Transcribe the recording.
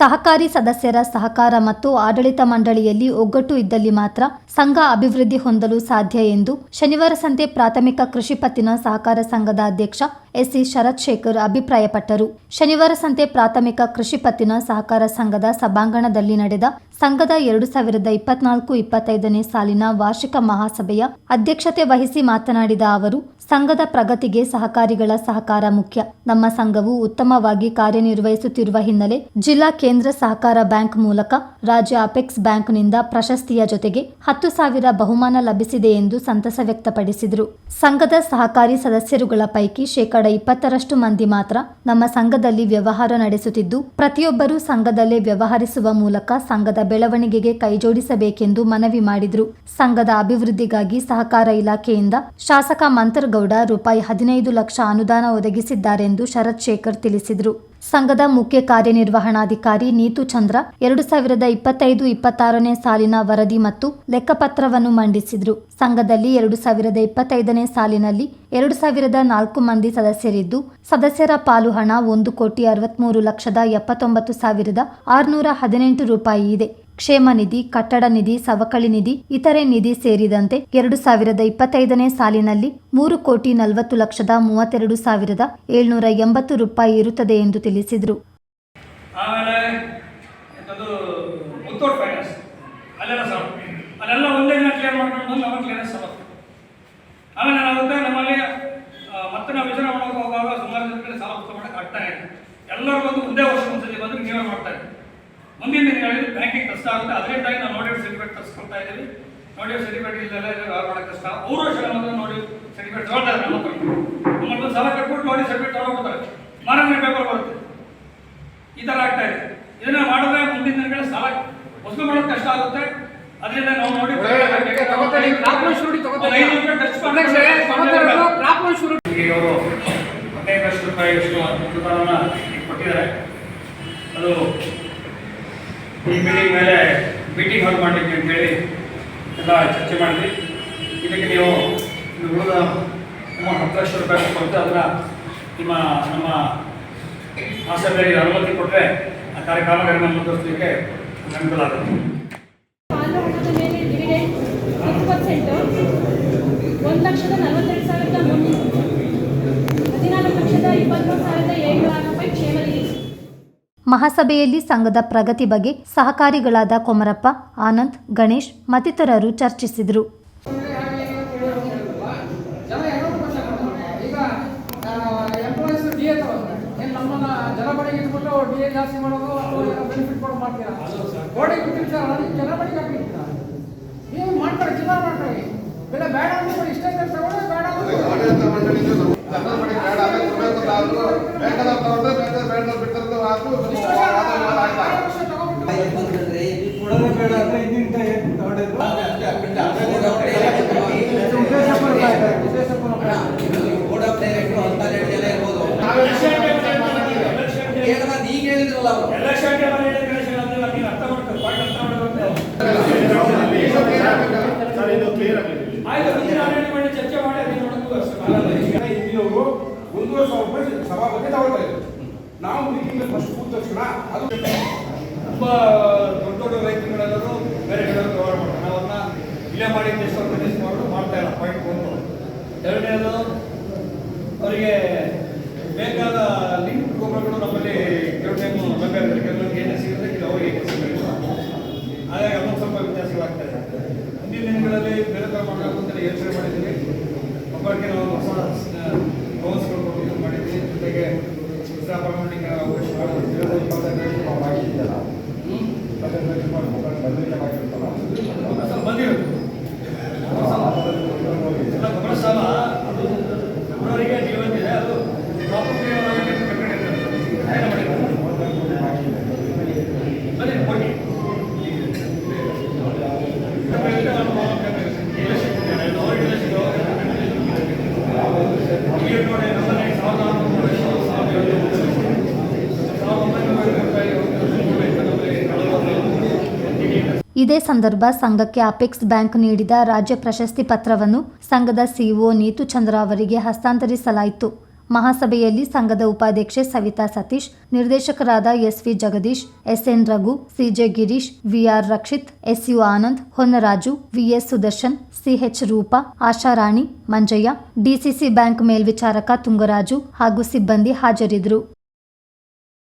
ಸಹಕಾರಿ ಸದಸ್ಯರ ಸಹಕಾರ ಮತ್ತು ಆಡಳಿತ ಮಂಡಳಿಯಲ್ಲಿ ಒಗ್ಗಟ್ಟು ಇದ್ದಲ್ಲಿ ಮಾತ್ರ ಸಂಘ ಅಭಿವೃದ್ಧಿ ಹೊಂದಲು ಸಾಧ್ಯ ಎಂದು ಶನಿವಾರ ಸಂತೆ ಪ್ರಾಥಮಿಕ ಕೃಷಿ ಪತ್ತಿನ ಸಹಕಾರ ಸಂಘದ ಅಧ್ಯಕ್ಷ ಎಸ್ಸಿ ಶರತ್ ಶೇಖರ್ ಅಭಿಪ್ರಾಯಪಟ್ಟರು. ಶನಿವಾರ ಸಂತೆ ಪ್ರಾಥಮಿಕ ಕೃಷಿ ಪತ್ತಿನ ಸಹಕಾರ ಸಂಘದ ಸಭಾಂಗಣದಲ್ಲಿ ನಡೆದ ಸಂಘದ ಎರಡು ಸಾವಿರದ ಇಪ್ಪತ್ನಾಲ್ಕು ಇಪ್ಪತ್ತೈದನೇ ಸಾಲಿನ ವಾರ್ಷಿಕ ಮಹಾಸಭೆಯ ಅಧ್ಯಕ್ಷತೆ ವಹಿಸಿ ಮಾತನಾಡಿದ ಅವರು, ಸಂಘದ ಪ್ರಗತಿಗೆ ಸಹಕಾರಿಗಳ ಸಹಕಾರ ಮುಖ್ಯ. ನಮ್ಮ ಸಂಘವು ಉತ್ತಮವಾಗಿ ಕಾರ್ಯನಿರ್ವಹಿಸುತ್ತಿರುವ ಹಿನ್ನೆಲೆ ಜಿಲ್ಲಾ ಕೇಂದ್ರ ಸಹಕಾರ ಬ್ಯಾಂಕ್ ಮೂಲಕ ರಾಜ್ಯ ಅಪೆಕ್ಸ್ ಬ್ಯಾಂಕ್ನಿಂದ ಪ್ರಶಸ್ತಿಯ ಜೊತೆಗೆ ಹತ್ತು ಸಾವಿರ ಬಹುಮಾನ ಲಭಿಸಿದೆ ಎಂದು ಸಂತಸ ವ್ಯಕ್ತಪಡಿಸಿದರು. ಸಂಘದ ಸಹಕಾರಿ ಸದಸ್ಯರುಗಳ ಪೈಕಿ ಶೇಕಡ ಇಪ್ಪತ್ತರಷ್ಟು ಮಂದಿ ಮಾತ್ರ ನಮ್ಮ ಸಂಘದಲ್ಲಿ ವ್ಯವಹಾರ ನಡೆಸುತ್ತಿದ್ದು, ಪ್ರತಿಯೊಬ್ಬರೂ ಸಂಘದಲ್ಲೇ ವ್ಯವಹರಿಸುವ ಮೂಲಕ ಸಂಘದ ಬೆಳವಣಿಗೆಗೆ ಕೈಜೋಡಿಸಬೇಕೆಂದು ಮನವಿ ಮಾಡಿದರು. ಸಂಘದ ಅಭಿವೃದ್ಧಿಗಾಗಿ ಸಹಕಾರ ಇಲಾಖೆಯಿಂದ ಶಾಸಕ ಮಂತರ್ಗೌಡ ರೂಪಾಯಿ ಹದಿನೈದು ಲಕ್ಷ ಅನುದಾನ ಒದಗಿಸಿದ್ದಾರೆಂದು ಶರತ್ ಶೇಖರ್ ತಿಳಿಸಿದರು. ಸಂಘದ ಮುಖ್ಯ ಕಾರ್ಯನಿರ್ವಹಣಾಧಿಕಾರಿ ನೀತು ಚಂದ್ರ ಎರಡು ಸಾವಿರದ ಇಪ್ಪತ್ತೈದು ಇಪ್ಪತ್ತಾರನೇ ಸಾಲಿನ ವರದಿ ಮತ್ತು ಲೆಕ್ಕಪತ್ರವನ್ನು ಮಂಡಿಸಿದರು. ಸಂಘದಲ್ಲಿ ಎರಡು ಸಾವಿರದ ಇಪ್ಪತ್ತೈದನೇ ಸಾಲಿನಲ್ಲಿ ಎರಡು ಸಾವಿರದ ನಾಲ್ಕು ಮಂದಿ ಸದಸ್ಯರಿದ್ದು, ಸದಸ್ಯರ ಪಾಲು ಹಣ ಒಂದು ಕೋಟಿ ಅರವತ್ಮೂರು ಲಕ್ಷದ ಎಪ್ಪತ್ತೊಂಬತ್ತು ಸಾವಿರದ ಆರುನೂರ ಹದಿನೆಂಟು ರೂಪಾಯಿ ಇದೆ. ಕ್ಷೇಮ ನಿಧಿ, ಕಟ್ಟಡ ನಿಧಿ, ಸವಕಳಿ ನಿಧಿ, ಇತರೆ ನಿಧಿ ಸೇರಿದಂತೆ ಎರಡು ಸಾವಿರದ ಇಪ್ಪತ್ತೈದನೇ ಸಾಲಿನಲ್ಲಿ ಮೂರು ಕೋಟಿ ನಲವತ್ತು ಲಕ್ಷದ ಮೂವತ್ತೆರಡು ಸಾವಿರದ ಏಳ್ನೂರ ಎಂಬತ್ತು ರೂಪಾಯಿ ಇರುತ್ತದೆ ಎಂದು ತಿಳಿಸಿದರು. ಮತ್ತೆ ನಾವು ವಿಚಾರ ಮಾಡೋಕೆ ಹೋಗುವಾಗ ಸುಮಾರು ಮಾಡೋಕೆ ಆಗ್ತಾ ಇದೆ. ಒಂದೇ ವರ್ಷ ಒಂದ್ಸತಿ ಬಂದ್ರೆ ನೀವೇ ಮಾಡ್ತಾ ಮುಂದಿನ ದಿನಗಳಲ್ಲಿ ಬ್ಯಾಂಕಿಂಗ್ ಕಷ್ಟ ಆಗುತ್ತೆ. ಅದರಿಂದ ನಾವು ನೋಡಿ ಸರ್ಟಿಫಿಕೇಟ್ ತರಿಸ್ಕೊಳ್ತಾ ಇದ್ದೀವಿ. ನೋಡಿ ಸರ್ಟಿಫಿಕೇಟ್ ಇಲ್ಲೆಲ್ಲ ವ್ಯವಹಾರ ಮಾಡೋಕ್ಕೆ ಕಷ್ಟ. ಅವರು ಶ್ರಮದ ನೋಡಿ ಸರ್ಟಿಫಿಕೇಟ್ ತಗೊಳ್ತಾರೆ ನಮ್ಮ ಹತ್ರ. ನಮ್ಮ ಹತ್ರ ಸಾಲ ಕಟ್ಬಿಟ್ಟು ನೋಡಿ ಸರ್ಟಿಫಿಕೇಟ್ ತಗೊಂಡ್ಬಿಡ್ತಾರೆ ಮಾರನೇ ಪೇಪರ್ ಬರುತ್ತೆ. ಈ ಥರ ಆಗ್ತಾ ಇದೆ. ಇದನ್ನ ಮಾಡಿದ್ರೆ ಮುಂದಿನ ದಿನಗಳ ಸಾಲ ವಸೂಲು ಮಾಡೋದು ಕಷ್ಟ ಆಗುತ್ತೆ. ಅದರಿಂದ ನಾವು ನೋಡಿ ರೂಪಾಯಿ ಅವರು ಹದಿನೈದು ಲಕ್ಷ ಅನುದಾನವನ್ನು ಕೊಟ್ಟಿದ್ದಾರೆ. ಅದು ಈ ಮೀಟಿಂಗ್ ಮೇಲೆ ಮೀಟಿಂಗ್ ಹಾಲ್ ಅಂತ ಅಂತೇಳಿ ಎಲ್ಲ ಚರ್ಚೆ ಮಾಡಿದ್ವಿ. ಇದಕ್ಕೆ ನೀವು ಉಳಿದ ನಮ್ಮ ಹತ್ತು ಲಕ್ಷ ರೂಪಾಯಿ ಕೊಟ್ಟು ನಿಮ್ಮ ನಮ್ಮ ಆಸ್ಪತ್ರೆಗೆ ಅನುಮತಿ ಕೊಟ್ಟರೆ ಆ ಕಾರ್ಯಕ್ರಮಗಳನ್ನು ಮುಂದುವರಿಸಲಿಕ್ಕೆ ಅನುಕೂಲ ಆಗುತ್ತೆ. ಒಂದು ಲಕ್ಷದ ನಲವತ್ತೆರಡು ಸಾವಿರದ ಮುನ್ನೂರು. ಹದಿನಾಲ್ಕು ಲಕ್ಷದ ಮಹಾಸಭೆಯಲ್ಲಿ ಸಂಘದ ಪ್ರಗತಿ ಬಗ್ಗೆ ಸಹಕಾರಿಗಳಾದ ಕೊಮರಪ್ಪ ಆನಂದ್ ಗಣೇಶ್ ಮತ್ತಿತರರು ಚರ್ಚಿಸಿದರು ಮಾಡ್ತಾರೆ. ಎಂಪ್ಲಾಯೀಸ್ ಚರ್ಚೆ ಮಾಡಿ ರೂಪಾಯಿ ಸಭಾಪತಿ ತಗೊಳ್ತಾ ಇದ್ರು ನಾವು ಮೀಟಿಂಗ್ ಫಸ್ಟ್ ಕೂತ ತಕ್ಷಣ ಅದು ತುಂಬ ದೊಡ್ಡ ದೊಡ್ಡ ರೈತರುಗಳೆಲ್ಲರೂ ಬೇರೆ ಕಡೆ ವ್ಯವಹಾರ ಮಾಡ್ತಾರೆ. ನಾವು ಅದನ್ನ ಇಲ್ಲೇ ಮಾಡಿ ದೇಶ ಪ್ರದೇಶ ಮಾಡೋದು ಮಾಡ್ತಾ ಇಲ್ಲ ಪಾಯಿಂಟ್ ಒಂದು ಎರಡನೇದು ಅವರಿಗೆ ಬೇಕಾದ ಮುಂದಿನ ದಿನಗಳಲ್ಲಿ ಮಾಡಬೇಕು ಅಂತ ಯೋಚನೆ ಮಾಡಿದ್ದೀವಿ ಒಬ್ಬರಿಗೆ ನಾವು ಹೊಸ ಗೌನ್ಸ್ಗಳು ಕೊಟ್ಟು ಮಾಡಿದ್ವಿ ಜೊತೆಗೆ ಹೊಸ ಪ್ರಾಮಾಣಿಕ ಅವಕಾಶ ಬಂದಿರೋದು ಎಲ್ಲ ಗೊಬ್ಬರ ಸಾಲ ಅದು ಅವರವರಿಗೆ ಜೀವನ ಇದೆ ಅದು ಪ್ರಾಪರ್ಟಿ ಬನ್ನಿ ಕೊಡಿ ಇದೇ ಸಂದರ್ಭ ಸಂಘಕ್ಕೆ ಅಪೆಕ್ಸ್ ಬ್ಯಾಂಕ್ ನೀಡಿದ ರಾಜ್ಯ ಪ್ರಶಸ್ತಿ ಪತ್ರವನ್ನು ಸಂಘದ ಸಿಇಒ ನೀತು ಚಂದ್ರ ಅವರಿಗೆ ಹಸ್ತಾಂತರಿಸಲಾಯಿತು. ಮಹಾಸಭೆಯಲ್ಲಿ ಸಂಘದ ಉಪಾಧ್ಯಕ್ಷೆ ಸವಿತಾ ಸತೀಶ್, ನಿರ್ದೇಶಕರಾದ SV Jagadish, SN Raghu, CJ Girish, VR Rakshith, SU Anand Honnaraju VS Sudarshan CH Roopa Asharani Manjaiah, DCC bank ಮೇಲ್ವಿಚಾರಕ Tungaraju ಹಾಗೂ ಸಿಬ್ಬಂದಿ ಹಾಜರಿದ್ದರು.